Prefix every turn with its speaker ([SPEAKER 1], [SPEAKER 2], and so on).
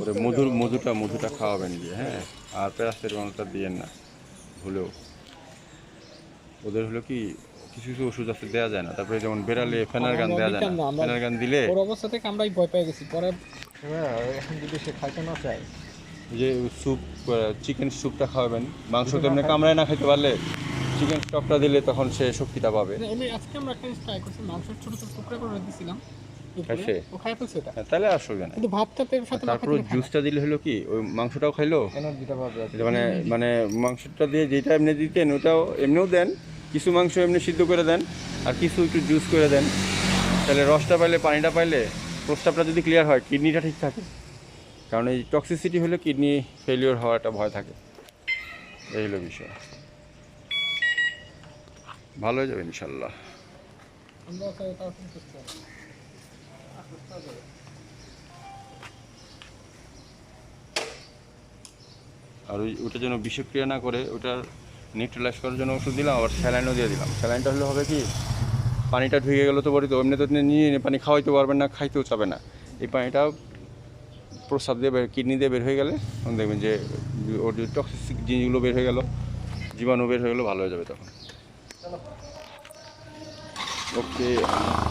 [SPEAKER 1] ওর মধুর মধুটা মধুটা খাওয়াবেন দিয়ে হ্যাঁ? আর প্যারাসিটামলটা দিয়েন না ভুলেও। ওদের হলো কি কিছু কিছু ওষুধ আছে দেওয়া যায় না। তারপরে যেমন বেড়ালে ফেনার গান দেওয়া যায়
[SPEAKER 2] না,
[SPEAKER 1] না ফেনার গান দিলে
[SPEAKER 2] ওর অবস্থা থেকে আমরাই ভয় পেয়ে গেছি। পরে এখন যদি সে খাইতে না চায়।
[SPEAKER 1] যে স্যুপ চিকেন স্যুপটা খাওয়াবেন। মাংস তো এমনি কামড়ায় না খেতে পারলে। চিকেন স্টকটা দিলে তখন সে শক্তিটা পাবে।
[SPEAKER 2] না, আজকে আমরা একটা ট্রাই করছি মাংসের ছোট ছোট টুকরা করে দিছিলাম। দুপুরে।
[SPEAKER 1] খাইছে?
[SPEAKER 2] ও খাই ফেলছে এটা।
[SPEAKER 1] হ্যাঁ, তাহলে অসুবিধা নেই
[SPEAKER 2] কিন্তু ভাতটাতে সাথে না
[SPEAKER 1] তারপর। জুসটা দিলে হলো কি ওই মাংসটাও খাইলো?
[SPEAKER 2] এনার্জিটা পাবে
[SPEAKER 1] মানে মানে মাংসটা দিয়ে যেটা এমনি দিতেন ওটাও এমনিও দেন কিছু মাংস এমনি সিদ্ধ করে দেন আর কিছু একটু জুস করে দেন। তাহলে রসটা পাইলে পানিটা পাইলে প্রস্তাবটা যদি ক্লিয়ার হয় কিডনিটা ঠিক থাকে। কারণ এই টক্সিসিটি হলে কিডনি ফেলিওর হওয়ার একটা ভয় থাকে। এই হলো বিষয়। ভালো হয়ে যাবে ইনশাল্লাহ। আর ওই ওটা যেন বিষক্রিয়া না করে, ওটার নিউট্রালাইজ করার জন্য ওষুধ দিলাম, আবার স্যালাইনও দিয়ে দিলাম। স্যালাইনটা হলে হবে কি, পানিটা ঢুকে গেলো তো বড়ি তো এমনি তো নিয়ে পানি খাওয়াইতে পারবেন না, খাইতেও চাবে না। এই পানিটা প্রস্রাব দিয়ে কিডনি দিয়ে বের হয়ে গেলে দেখবেন যে ওর যে টক্সিক জিনিসগুলো বের হয়ে গেল, জীবাণু বের হয়ে গেলো, ভালো হয়ে যাবে তখন। Okay.